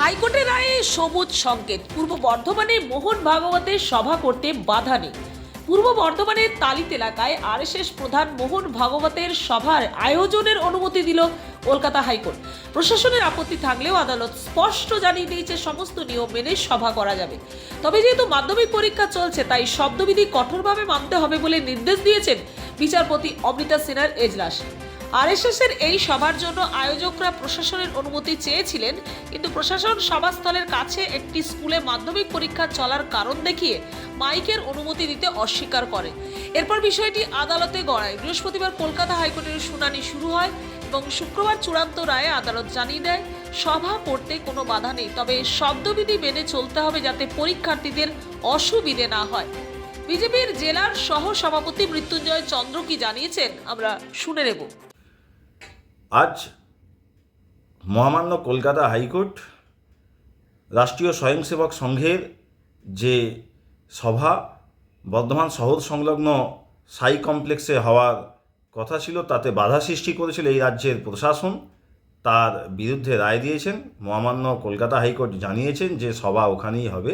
হাইকোর্টের রায়ে সবুজ সংকেত। পূর্ব বর্ধমানে মোহন ভাগবতের সভা করতে বাধা নেই। পূর্ব বর্ধমানের তালিত এলাকায় আরএসএস প্রধান মোহন ভাগবতের সভার আয়োজনের অনুমতি দিল কলকাতা হাইকোর্ট। প্রশাসনের আপত্তি থাকলেও আদালত স্পষ্ট জানিয়ে দিয়েছে, সমস্ত নিয়ম মেনে সভা করা যাবে। তবে যেহেতু মাধ্যমিক পরীক্ষা চলছে, তাই শব্দবিধি কঠোরভাবে মানতে হবে বলে নির্দেশ দিয়েছেন বিচারপতি অমৃতা সিনহার এজলাস। আরএসএস এর এই সভার জন্য আয়োজকরা প্রশাসনের অনুমতি চেয়েছিলেন, কিন্তু প্রশাসন সভাস্থলের কাছে একটি স্কুলে মাধ্যমিক পরীক্ষা চলার কারণ দেখিয়ে মাইকের অনুমতি দিতে অস্বীকার করে। এরপর বিষয়টি আদালতে গড়ায়। বৃহস্পতিবার কলকাতা হাইকোর্টের শুনানি শুরু হয় এবং শুক্রবার চূড়ান্ত রায়ে আদালত জানিয়ে দেয়, সভা করতে কোনো বাধা নেই, তবে শব্দবিধি মেনে চলতে হবে যাতে পরীক্ষার্থীদের অসুবিধে না হয়। বিজেপির জেলার সহ সভাপতি মৃত্যুঞ্জয় চন্দ্র কি জানিয়েছেন, আমরা শুনে নেব। আজ মহামান্য কলকাতা হাইকোর্ট রাষ্ট্রীয় স্বয়ংসেবক সংঘের যে সভা, বর্ধমান শহর সংলগ্ন সাই কমপ্লেক্সে হওয়ার কথা ছিল, তাতে বাধা সৃষ্টি করেছিল এই রাজ্যের প্রশাসন। তার বিরুদ্ধে রায় দিয়েছেন। মহামান্য কলকাতা হাইকোর্ট জানিয়েছেন যে সভা ওখানেই হবে,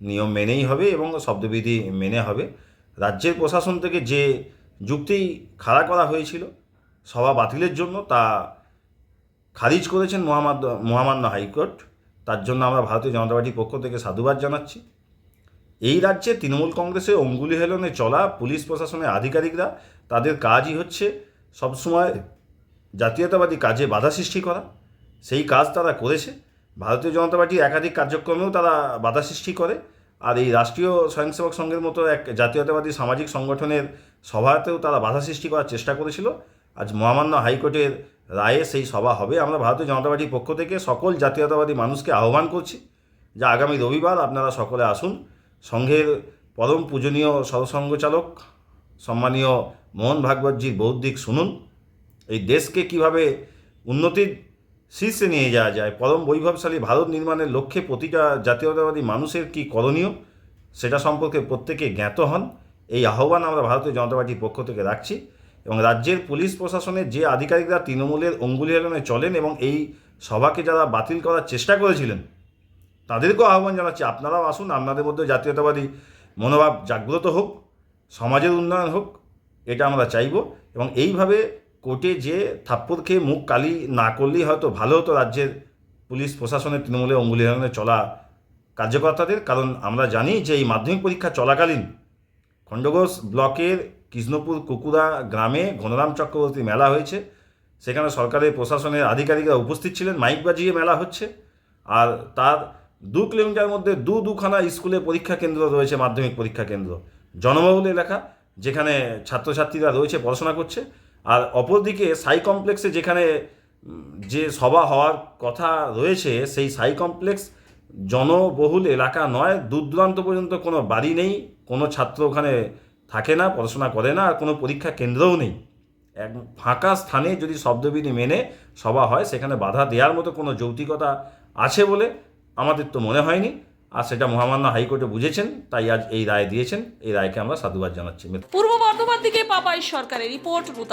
নিয়ম মেনেই হবে এবং শব্দবিধি মেনে হবে। রাজ্যের প্রশাসন থেকে যে যুক্তি খাড়া করা হয়েছিল সভা বাতিলের জন্য তা খারিজ করেছেন মহামান্য মহামান্য হাইকোর্ট। তার জন্য আমরা ভারতীয় জনতা পার্টির পক্ষ থেকে সাধুবাদ জানাচ্ছি। এই রাজ্যে তৃণমূল কংগ্রেসে অঙ্গুলি হেলনে চলা পুলিশ প্রশাসনের আধিকারিকরা তাদের কাজই হচ্ছে সবসময় জাতীয়তাবাদী কাজে বাধা সৃষ্টি করা। সেই কাজ তারা করেছে। ভারতীয় জনতা পার্টির একাধিক কার্যক্রমেও তারা বাধা সৃষ্টি করে। আর এই রাষ্ট্রীয় স্বয়ংসেবক সংঘের মতো এক জাতীয়তাবাদী সামাজিক সংগঠনের সভাতেও তারা বাধা সৃষ্টি করার চেষ্টা করেছিল। আজ মহামান্য হাইকোর্টের রায়ে সেই সভা হবে। আমরা ভারতীয় জনতা পার্টির পক্ষ থেকে সকল জাতীয়তাবাদী মানুষকে আহ্বান করছি যে আগামী রবিবার আপনারা সকলে আসুন। সংঘের পরম পূজনীয় সরসংঘ চালক সম্মানীয় মোহন ভাগবতজির বৌদ্ধিক শুনুন। এই দেশকে কীভাবে উন্নতির শীর্ষে নিয়ে যাওয়া যায়, পরম বৈভবশালী ভারত নির্মাণের লক্ষ্যে প্রতিটা জাতীয়তাবাদী মানুষের কি করণীয়, সেটা সম্পর্কে প্রত্যেকে জ্ঞাত হন। এই আহ্বান আমরা ভারতীয় জনতা পার্টির পক্ষ থেকে রাখছি। এবং রাজ্যের পুলিশ প্রশাসনের যে আধিকারিকরা তৃণমূলের অঙ্গুলি হেলনে চলেন এবং এই সভাকে যারা বাতিল করার চেষ্টা করেছিলেন, তাদেরকেও আহ্বান জানাচ্ছি, আপনারাও আসুন, আপনাদের মধ্যে জাতীয়তাবাদী মনোভাব জাগ্রত হোক, সমাজের উন্নয়ন হোক, এটা আমরা চাইব এবং এইভাবে কোর্টে যে থাপ্পড় খেয়ে মুখ কালি না করলেই হয়তো ভালো হতো রাজ্যের পুলিশ প্রশাসনের তৃণমূলে অঙ্গুলি হেলনে চলা কার্যকর্তাদের। কারণ আমরা জানি যে এই মাধ্যমিক পরীক্ষা চলাকালীন খণ্ডঘোষ ব্লকের কৃষ্ণপুর কুকুরা গ্রামে ঘনরাম চক্রবর্তী মেলা হয়েছে। সেখানে সরকারের প্রশাসনের আধিকারিকরা উপস্থিত ছিলেন। মাইক বাজিয়ে মেলা হচ্ছে। আর তার দু কিলোমিটার মধ্যে দু দুখানা স্কুলে পরীক্ষা কেন্দ্র রয়েছে, মাধ্যমিক পরীক্ষা কেন্দ্র। জনবহুল এলাকা, যেখানে ছাত্রছাত্রীরা রয়েছে, পড়াশোনা করছে। আর অপরদিকে সাই কমপ্লেক্সে যেখানে যে সভা হওয়ার কথা রয়েছে, সেই সাই কমপ্লেক্স জনবহুল এলাকা নয়। দূর দূরান্ত পর্যন্ত কোনো বাড়ি নেই। কোনো ছাত্র ওখানে থাকে না, পড়াশোনা করে না, আর কোনো পরীক্ষা কেন্দ্রও নেই। এক ফাঁকা স্থানে যদি শব্দবিধি মেনে সভা হয়, সেখানে বাধা দেওয়ার মতো কোনো যৌক্তিকতা আছে বলে আমাদের তো মনে হয়নি। আর সেটা মহামান্য হাইকোর্টে বুঝেছেন, তাই আজ এই রায় দিয়েছেন। এই রায়কে আমরা সাধুবাদ জানাচ্ছি। পূর্ব বর্ধমান থেকে পাপাই সরকারের রিপোর্ট ভোট